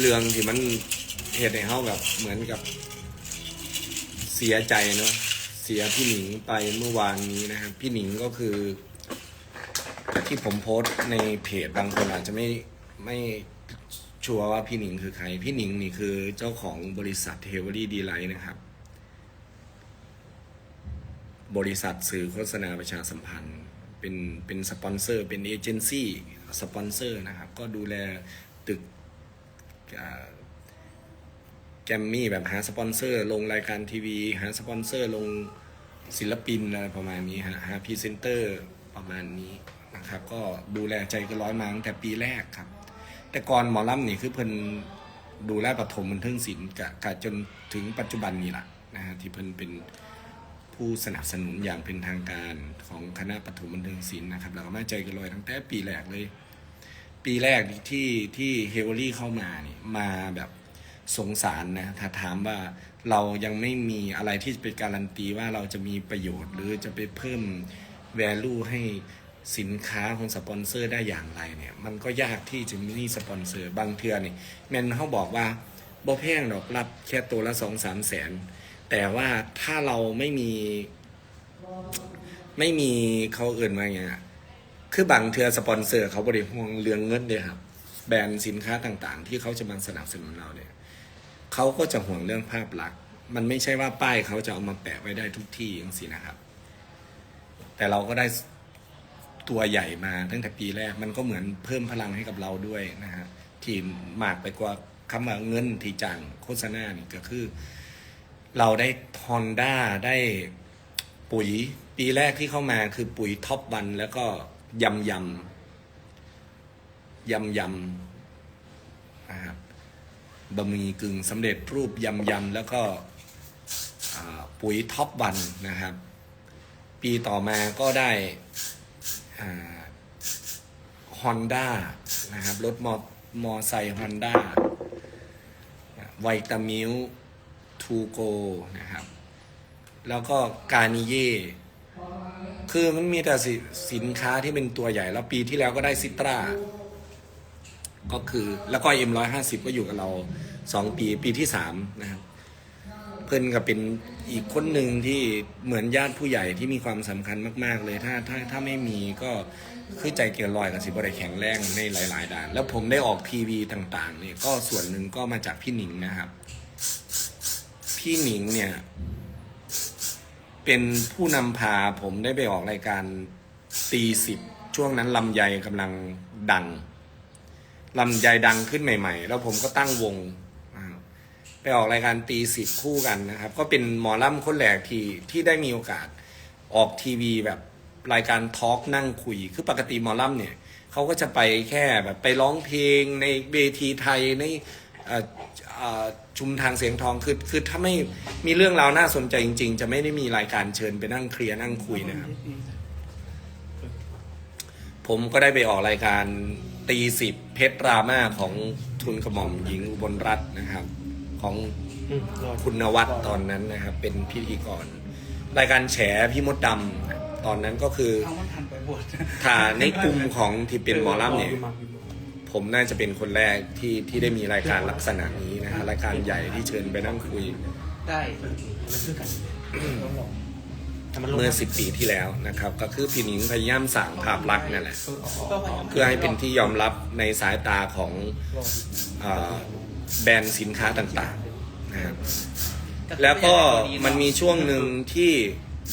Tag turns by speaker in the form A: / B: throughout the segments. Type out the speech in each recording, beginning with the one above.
A: เรื่องที่มันเหตุให้เขาแบบเหมือนกับ เสียใจเนาะเสียพี่หนิงไปเมื่อวานนี้นะครับ พี่หนิงก็คือ ที่ผมโพสต์ในเพจบางคนอาจจะไม่ไม่ชัวร์ว่าพี่หนิงคือใคร พี่หนิงนี่คือเจ้าของบริษัทเฮเวอรี่ดีไลท์นะครับ บริษัทสื่อโฆษณาประชาสัมพันธ์ เป็นเป็นสปอนเซอร์ เป็นเอเจนซี่สปอนเซอร์นะครับ ก็ดูแลตึก แกมมี่แบบหาสปอนเซอร์ ลงรายการทีวี หาสปอนเซอร์ ลงศิลปินอะไรประมาณนี้ฮะหาพรีเซนเตอร์ประมาณนี้นะครับก็ดูแลใจก็ร้อยมาตั้งแต่ปีแรกครับ แต่ก่อนหมอลำนี่คือเพิ่นดูแลปฐมบันเทิงศิลป์กะกะจนถึงปัจจุบันนี้แหละนะฮะที่เพิ่นเป็นผู้สนับสนุนอย่างเป็นทางการของคณะปฐมบันเทิงศิลป์นะครับเราก็มาใจกันลอยตั้งแต่ปีแรกเลย ปีแรกที่ที่เฮเวอรี่เข้ามานี่มาแบบสงสารนะถ้าถามว่าเรายังไม่มีอะไรที่เป็นการันตีว่าเราจะมีประโยชน์ หรือจะไปเพิ่ม value ให้สินค้าของสปอนเซอร์ได้อย่างไรเนี่ย มันก็ยากที่จะมีสปอนเซอร์บางเทือนี่แมนเขาบอกว่าบ่แพงดอกรับแค่ตัวละสองสามแสน แต่ว่าถ้าเราไม่มี ไม่มีเขาเอื่นมาอย่างเงี้ย คือบางเทือสปอนเซอร์เขาบริห่วงเรื่องเงินเลยครับ แบรนด์สินค้าต่างๆ ที่เขาจะมาสนับสนุนเราเนี่ยเขาก็จะห่วงเรื่องภาพลักษณ์ มันไม่ใช่ว่าป้ายเขาจะเอามาแปะไว้ได้ทุกที่อย่างสินะครับ แต่เราก็ได้ตัวใหญ่มาตั้งแต่ปีแรก มันก็เหมือนเพิ่มพลังให้กับเราด้วยนะฮะที่มากไปกว่าคำว่าเงินที่จ้างโฆษณานี่ก็คือ เราได้ฮอนด้าได้ปุ๋ย ปีแรกที่เข้ามาคือปุ๋ยท็อปวันแล้วก็ ยำยำยำยำนะครับบะหมี่กึ่งสำเร็จรูปยำยำแล้วก็ปุ๋ยท็อปวันนะครับ ปีต่อมาก็ได้ฮอนด้านะครับ รถมอมอไซค์ฮอนด้าไวตามิลทูโกนะครับ แล้วก็กานิเย่ คือมันมีแต่สิสินค้าที่เป็นตัวใหญ่ แล้วปีที่แล้วก็ได้ซิตรา ก็คือแล้วก็เอ็มร้อยห้าสิบก็อยู่กับเราสองปีปีที่สามนะครับ เพื่อนก็เป็นอีกคนหนึ่งที่เหมือนญาติผู้ใหญ่ที่มีความสำคัญมาก ๆ เลยถ้าถ้าถ้าไม่มีก็คือใจเกินลอยกับสิบริแข็งแรงในหลาย ๆ ด้าน แล้วผมได้ออกทีวีต่างๆเนี่ยก็ส่วนหนึ่งก็มาจากพี่หนิงนะครับ พี่หนิงเนี่ย เป็นผู้นำพาผมได้ไปออกรายการตีสิบช่วงนั้นลำไยกำลังดังลำไยดังขึ้นใหม่ ๆ แล้วผมก็ตั้งวงไปออกรายการตีสิบคู่กันนะครับ ก็เป็นหมอล่ำคนแรกที่ที่ได้มีโอกาสออกทีวีแบบรายการทอล์กนั่งคุย คือปกติหมอล่ำเนี่ยเขาก็จะไปแค่แบบไปร้องเพลงในเวทีไทยใน ชุมทางเสียงทองคือคือถ้าไม่มีเรื่องราวน่าสนใจจริง ๆ จะไม่ได้มีรายการเชิญไปนั่งเคลียร์นั่งคุยนะครับ ผมก็ได้ไปออกรายการตีสิบเพชรดราม่าของทุนกระหม่อมหญิงอุบลรัตน์นะครับ ของคุณนวัดตอนนั้นนะครับ เป็นพิธีกร รายการแฉพี่มดดำตอนนั้นก็คือ
B: เอามันทันไปบวช
A: ถ้าในกลุ่มของที่เป็นหมอลำเนี่ย ผมน่าจะเป็นคนแรกที่ที่ได้มีรายการลักษณะนี้นะฮะรายการใหญ่ที่เชิญไปนั่งคุย
B: ได้คือกันแต่มันลง
A: เมื่อสิบปีที่แล้วนะครับ ก็คือพี่หนิงพยายามสั่งภาพลักษณ์นั่นแหละ
B: ก็พยายาม
A: เพื่อให้เป็นที่ยอมรับในสายตาของเอ่อแบรนด์สินค้าต่างๆนะครับแล้วก็มันมีช่วงหนึ่งที่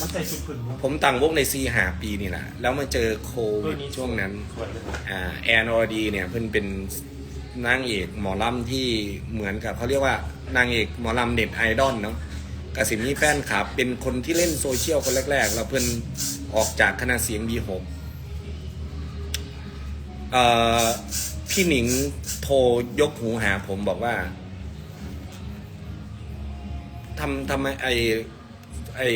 C: มันใส่ชุดผืน
A: ผมต่างวงในซีหาปีนี่แหละแล้วมาเจอโควิดช่วงนั้น
C: สวยเลย
A: อ่าแอนอรดีเนี่ยเพิ่นเป็นนางเอกหมอลำที่เหมือนกับเขาเรียกว่านางเอกหมอลำเด็ดไอดอลเนาะกสิมีแฟนคลับ เป็นคนที่เล่นโซเชียลคนแรก ๆ แล้วเพิ่นออกจากคณะเสียง B6 เอ่อพี่หนิงโทรยกหูหาผมบอกว่าทำทำไมไอ ไอ้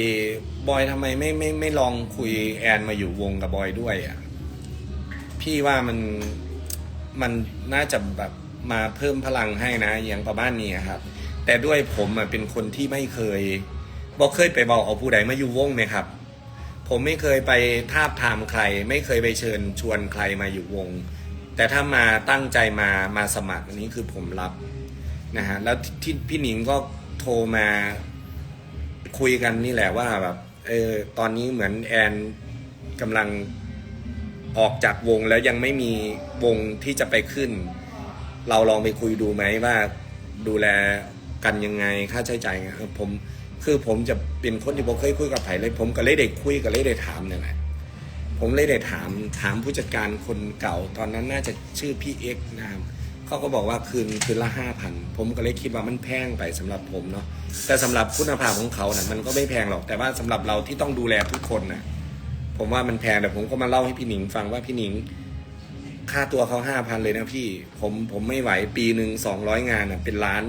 A: บอยทำไมไม่ไม่ไม่ลองคุยแอนมาอยู่วงกับบอยด้วยอะพี่ว่ามันมันน่าจะแบบมาเพิ่มพลังให้นะอย่างประมาณนี้ครับ แต่ด้วยผมอะเป็นคนที่ไม่เคยบอกเคยไปบอกเอาผู้ใดมาอยู่วงไหมครับ ผมไม่เคยไปทาบทามใคร ไม่เคยไปเชิญชวนใครมาอยู่วง แต่ถ้ามาตั้งใจมามาสมัครอันนี้คือผมรับนะฮะแล้วที่พี่หนิงก็โทรมา คุยกันนี่แหละว่าแบบเออตอนนี้เหมือนแอนกำลังออกจากวงแล้วยังไม่มีวงที่จะไปขึ้น เราลองไปคุยดูไหมว่าดูแลกันยังไงค่าใช้จ่ายผมคือผมจะเป็นคนที่ผมเคยคุยกับไผ่เลย ผมก็เลยได้คุยก็เลยได้ถามเนี่ยแหละผมเลยได้ถามถามผู้จัดการคนเก่า ตอนนั้นน่าจะชื่อพี่เอ็กนะครับ เขาก็บอกว่าคืนคืนละห้าพันผมก็เลยคิดว่ามันแพงไปสำหรับผมเนาะแต่สำหรับคุณภาพของเขานะ่ะมันก็ไม่แพงหรอกแต่ว่าสำหรับเราที่ต้องดูแลทุกคนนะผมว่ามันแพงแต่ผมก็มาเล่าให้พี่หนิงฟังว่าพี่หนิง ค่าตัวเขาห้าพันเลยนะพี่ ผมผมไม่ไหวปีหนึ่งสองร้อยงานอะเป็นล้าน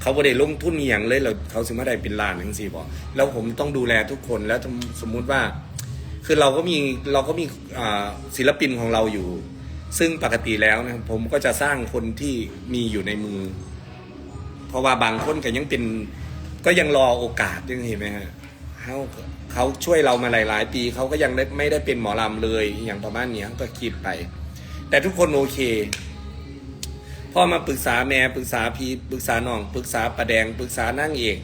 A: เขาไม่ได้ลงทุนอหย่างเลยเราเขาสมมติได้เป็นล้านทั้งสี่บอกแล้วผมต้องดูแลทุกคนแล้วสมมุติว่า คือเราก็มีเราก็มีอ่าศิลปินของเราอยู่ ซึ่งปกติแล้วนะผมก็จะสร้างคนที่มีอยู่ในมือ เพราะว่าบางคนก็ยังเป็นก็ยังรอโอกาสยังเห็นไหมฮะเขาเขาช่วยเรามาหลาย ๆ ปีเขาก็ยังได้ไม่ได้เป็นหมอลำเลยอย่างประมาณเนี้ยก็คิดไป แต่ทุกคนโอเคพ่อมาปรึกษาแม่ปรึกษาพี่ปรึกษาน้องปรึกษาประแดงปรึกษานั่งเอก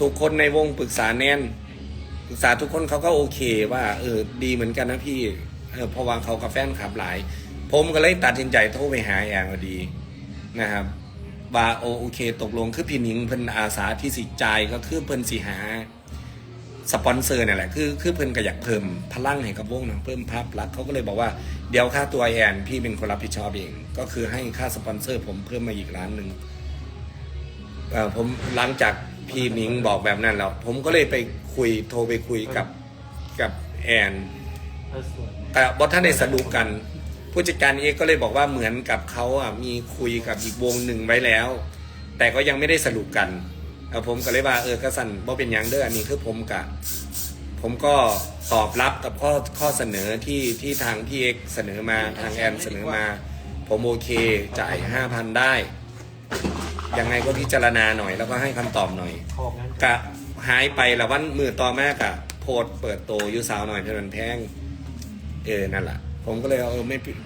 A: ทุกคนในวงปรึกษาแน่นปรึกษาทุกคนเขาก็โอเคว่าเออดีเหมือนกันนะพี่เออเพราะว่าเขากับแฟนคลับหลาย ผมก็เลยตัดสินใจโทรไปหาแอนพอดีนะครับว่าโอโอเค ตกลงคือพี่หนิงเพิ่นอาสาที่สิจ่ายก็คือเพิ่นสิหาสปอนเซอร์เนี่ยแหละคือคือเพิ่นก็อยากเพิ่มพลังให้กับวงเนาะเพิ่มภาพลักษณ์เขาก็เลยบอกว่าเดี๋ยวค่าตัวแอนพี่เป็นคนรับผิดชอบเอง ก็คือให้ค่าสปอนเซอร์ ผมเพิ่มมาอีกล้านหนึ่งเอ่อผมหลังจากพี่หนิงบอกแบบนั้นแล้วผมก็เลยไปคุยโทรไปคุยกับกับแอน
B: เออส่วน
A: แต่บอท่านได้สรุปกัน ผู้จัดการเอกก็เลยบอกว่าเหมือนกับเขาอะมีคุยกับอีกวงหนึ่งไว้แล้ว แต่ก็ยังไม่ได้สรุปกันเออผมก็เลยว่าเออกระสันบ่เป็นหยังเด้ออันนี้คือผมกะผมก็ตอบรับกับข้อข้อเสนอที่ที่ทางพี่เอกเสนอมาทางแอนเสนอมา ผมโอเคจ่ายห้าพันได้ ยังไงก็พิจารณาหน่อย แล้วก็ให้คำตอบหน่อย
B: ขอบงั้น
A: กะหายไปละวันมือต่อมากอะโพสต์เปิดโตอยุสาวหน่อยเพลินแพงเออนั่นแหละ ผมก็เลยเอาเออไม่ผิด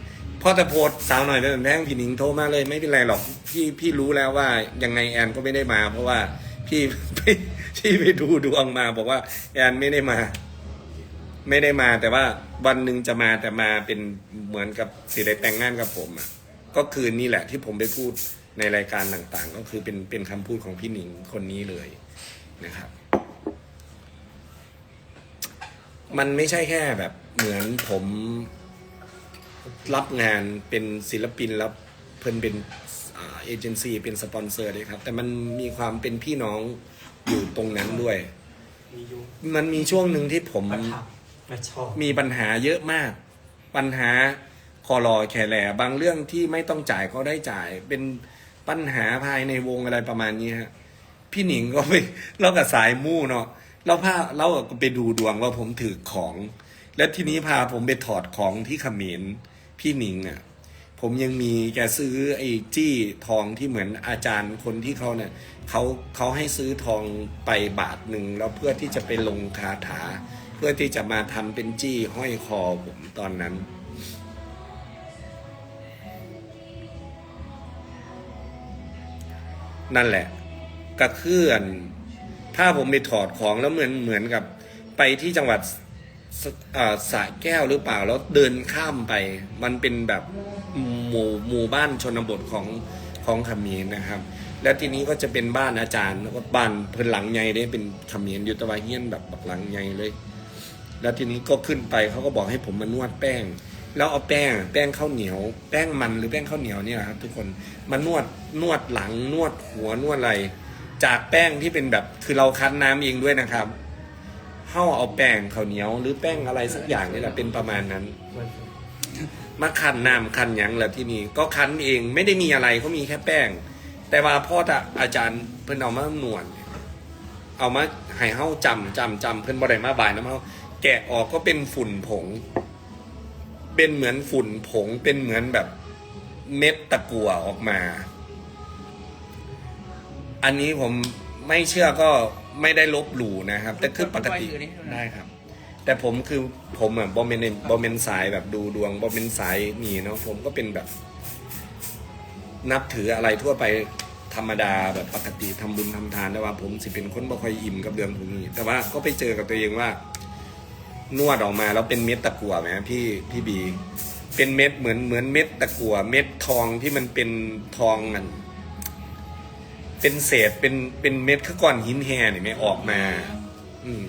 A: พอแต่โพสสาวหน่อยเพลินแพงพี่หนิงโทรมาเลยไม่เป็นไรหรอกพี่พี่รู้แล้วว่ายังไงแอนก็ไม่ได้มา เพราะว่าพี่พี่พี่ไปดูดวงมา บอกว่า แอนไม่ได้มา ไม่ได้มา แต่ว่าวันหนึ่งจะมาแต่มาเป็นเหมือนกับสิได้แต่งงานกับผมอะก็คือนี่แหละที่ผมไปพูดในรายการต่างๆ ก็คือเป็นเป็นคำพูดของพี่หนิงคนนี้เลยนะครับ มันไม่ใช่แค่แบบเหมือนผม รับงานเป็นศิลปินแล้วเพิ่นเป็นอ่าเอเจนซี่เป็นสปอนเซอร์เลยครับ แต่มันมีความเป็นพี่น้องอยู่ตรงนั้นด้วย
B: มียุ
A: มันมีช่วงหนึ่งที่ผม
B: ประทับประชอบ
A: มีปัญหาเยอะมาก ปัญหาคอรอแคแหลบางเรื่องที่ไม่ต้องจ่ายก็ได้จ่าย เป็นปัญหาภายในวงอะไรประมาณนี้ฮะพี่หนิงก็ไปเรากับสายมู่เนาะเราพาเราก็ไปดูดวงว่าผมถือของ แล้วทีนี้พาผมไปถอดของที่เขมร พี่หนิงอะผมยังมีแกซื้อไอ้จี้ทองที่เหมือนอาจารย์คนที่เขาเนี่ยเขาเขาให้ซื้อทองไปบาทหนึ่งแล้วเพื่อที่จะไปลงคาถา เพื่อที่จะมาทำเป็นจี้ห้อยคอผมตอนนั้นนั่นแหละกระเคลื่อน ถ้าผมไปถอดของแล้วเหมือนเหมือนกับไปที่จังหวัด สาสระแก้วหรือเปล่าแล้วเดินข้ามไป มันเป็นแบบหมู่หมู่บ้านชนบทของของขมรนะครับ แล้วทีนี้ก็จะเป็นบ้านอาจารย์แล้วก็บ้านเพิ่นหลังใหญ่ได้เป็นขมรอยู่ตะวันเฮียนแบบบักหลังใหญ่เลย แล้วทีนี้ก็ขึ้นไปเขาก็บอกให้ผมมานวดแป้ง แล้วเอาแป้งแป้งข้าวเหนียว แป้งมันหรือแป้งข้าวเหนียวเนี่ยครับ ทุกคนมานวดนวดหลังนวดหัวนวดอะไร จากแป้งที่เป็นแบบคือเราคั้นน้ำเองด้วยนะครับ เข้าเอาแป้งข้าวเหนียว หรือแป้งอะไรสักอย่างนี่แหละเป็นประมาณนั้น
B: มา
A: คั้นน้ำคั้นหยังแหละที่นี่ก็คั้นเองไม่ได้มีอะไรเขามีแค่แป้ง แต่ว่าพ่อตาอาจารย์เพิ่นเอามาหนวดเอามาให้เฮาจำจำจำเพิ่นบ่ได้มาบายน้ำเฮาแกะออกก็เป็นฝุ่นผง เป็นเหมือนฝุ่นผงเป็นเหมือนแบบเม็ดตะกั่วออกมา อันนี้ผมไม่เชื่อก็ ไม่ได้ลบหลู่นะครับ แต่คือปกติได้ครับ แต่ผมคือผมอะบอมเมนบอมเมนสายแบบดูดวงบอมเมนสายนี่เนาะผมก็เป็นแบบ นับถืออะไรทั่วไปธรรมดาแบบปกติทำบุญทำทานแต่ว่า ผมสิเป็นคนบ่ค่อยอิ่มกับเรื่องพวกนี้ แต่ว่าก็ไปเจอกับตัวเองว่า นวดออกมาแล้วเป็นเม็ดตะกั่วไหมพี่พี่บี เป็นเม็ดเหมือนเหมือนเม็ดตะกั่วเม็ดทองที่มันเป็นทองมัน เป็นเศษเป็นเป็นเม็ดข้ก้อนหินแห่นี่ไหมออกมา อืม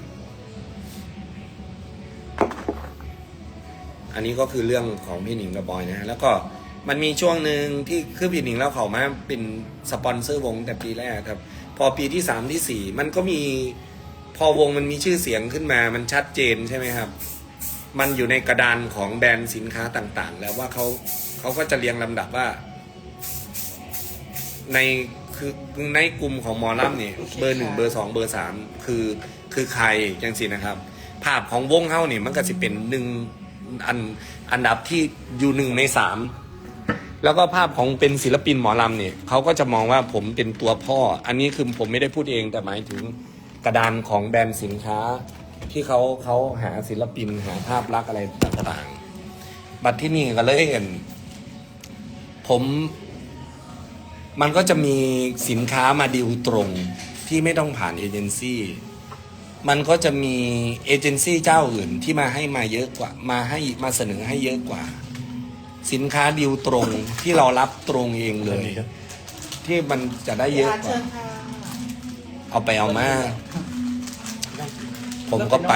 A: อันนี้ก็คือเรื่องของพี่หนิงกับบอยนะฮะแล้วก็มันมีช่วงหนึ่งที่คือพี่หนิงแล้วเขามาเป็นสปอนเซอร์วงแต่ปีแรกครับ พอปีที่สามที่สี่มันก็มีพอวงมันมีชื่อเสียงขึ้นมา มันชัดเจนใช่ไหมครับ มันอยู่ในกระดานของแบรนด์สินค้าต่าง ๆ แล้วว่าเขาเขาก็จะเรียงลำดับว่า ใน คือในกลุ่มของหมอลำเนี่ยเบอร์หนึ่งเบอร์สองเบอร์สามคือคือใครจังสินะครับ ภาพของวงเฮาเนี่ยมันก็จะเป็นหนึ่งอันอันดับที่อยู่หนึ่งในสามแล้วก็ภาพของเป็นศิลปินหมอลำเนี่ยเขาก็จะมองว่าผมเป็นตัวพ่อ อันนี้คือผมไม่ได้พูดเองแต่หมายถึงกระดานของแบรนด์สินค้า ที่เขาเขาหาศิลปินหาภาพลักษณ์อะไรต่างๆ บัตรที่นี่ก็เลยเห็นผม มันก็จะมีสินค้ามาดิวตรงที่ไม่ต้องผ่านเอเจนซี่ มันก็จะมีเอเจนซี่เจ้าอื่นที่มาให้มาเยอะกว่า มาให้มาเสนอให้เยอะกว่า สินค้าดิวตรงที่เรารับตรงเองเลย ที่มันจะได้เยอะกว่า เอาไปเอามา ผมก็ไป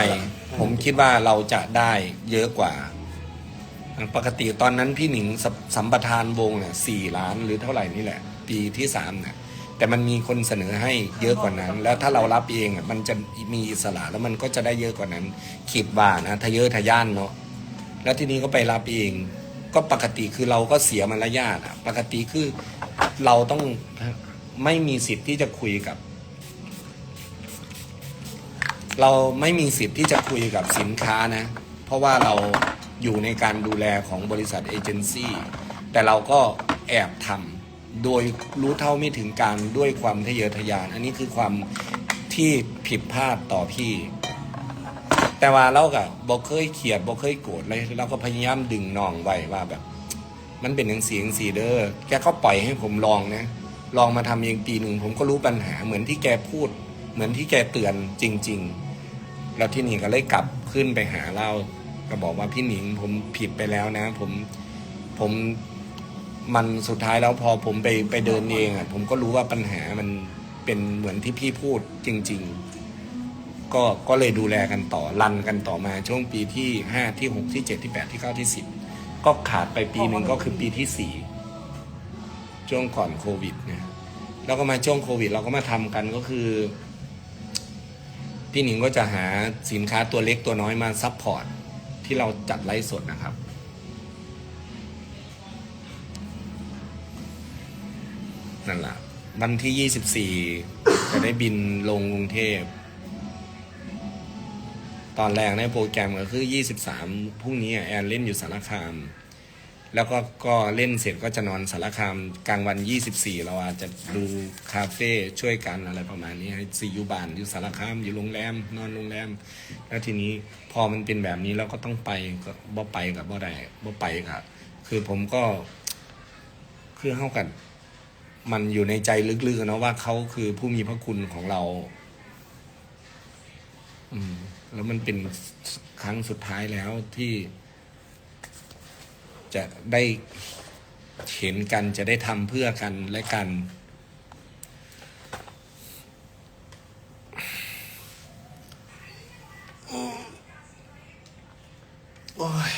A: ผมคิดว่าเราจะได้เยอะกว่า ปกติตอนนั้นพี่หนิงสสัมปทานวงเนี่ยสี่ล้านหรือเท่าไหร่นี่แหละ ปีที่สามเนี่ยแต่มันมีคนเสนอให้เยอะกว่านั้น แล้วถ้าเรารับเองอะมันจะมีอิสระแล้วมันก็จะได้เยอะกว่านั้นคิดว่านะทะเยอทะยานเนาะแล้วทีนี้ก็ไปรับเอง ก็ปกติคือเราก็เสียมารยาทอะปกติคือเราต้องไม่มีสิทธิ์ที่จะคุยกับ เราไม่มีสิทธิ์ที่จะคุยกับสินค้านะ เพราะว่าเราอยู่ในการดูแลของบริษัทเอเจนซี่แต่เราก็แอบทำ โดยรู้เท่าไม่ถึงการด้วยความทะเยอทะยาน อันนี้คือความที่ผิดพลาดต่อพี่ แต่ว่าเราก็บอกเคยเขียดบอกเคยโกรธเลยเราก็พยายามดึงน้องไว้ว่าแบบ มันเป็นอย่างเสียงสีเด้อแกก็ปล่อยให้ผมลองนะลองมาทำเองปีหนึ่งผมก็รู้ปัญหาเหมือนที่แกพูด เหมือนที่แกเตือนจริง ๆ แล้วที่นี่ก็เลยกลับขึ้นไปหาเราก็บอกว่าพี่หนิงผมผิดไปแล้วนะ ผมผม มันสุดท้ายแล้วพอผมไปไปเดินเองอะผมก็รู้ว่าปัญหามันเป็นเหมือนที่พี่พูดจริง ๆ ก็ก็เลยดูแลกันต่อรันกันต่อมาช่วงปีที่ห้าที่หกที่เจ็ดที่แปดที่เก้าที่สิบก็ขาดไปปีหนึ่งก็คือปีที่สี่ช่วงก่อนโควิดเนี่ยแล้วก็มาช่วงโควิด เราก็มาทำกันก็คือ พี่หนิงก็จะหาสินค้าตัวเล็กตัวน้อยมาซัพพอร์ตที่เราจัดไลฟ์สดนะครับ นั่นแหละวันที่ยี่สิบสี่จะได้บินลงกรุงเทพ ตอนแรกในโปรแกรมก็คือยี่สิบสามพรุ่งนี้แอนเล่นอยู่สารคาม แล้วก็ก็เล่นเสร็จก็จะนอนสารคามกลางวัน24เราอาจจะดูคาเฟ่ช่วยกันอะไรประมาณนี้ให้ซีอยู่บ้านอยู่สารคามอยู่โรงแรม นอนโรงแรม แล้วทีนี้พอมันเป็นแบบนี้เราก็ต้องไปก็บ่ไปกับบ่ได้บ่ไปกับคือผมก็คือเข้ากัน มันอยู่ในใจลึกๆนะว่าเขาคือผู้มีพระคุณของเรา อืม แล้วมันเป็นครั้งสุดท้ายแล้วที่ จะได้เห็นกันจะได้ทำเพื่อกันและกัน โอ้ย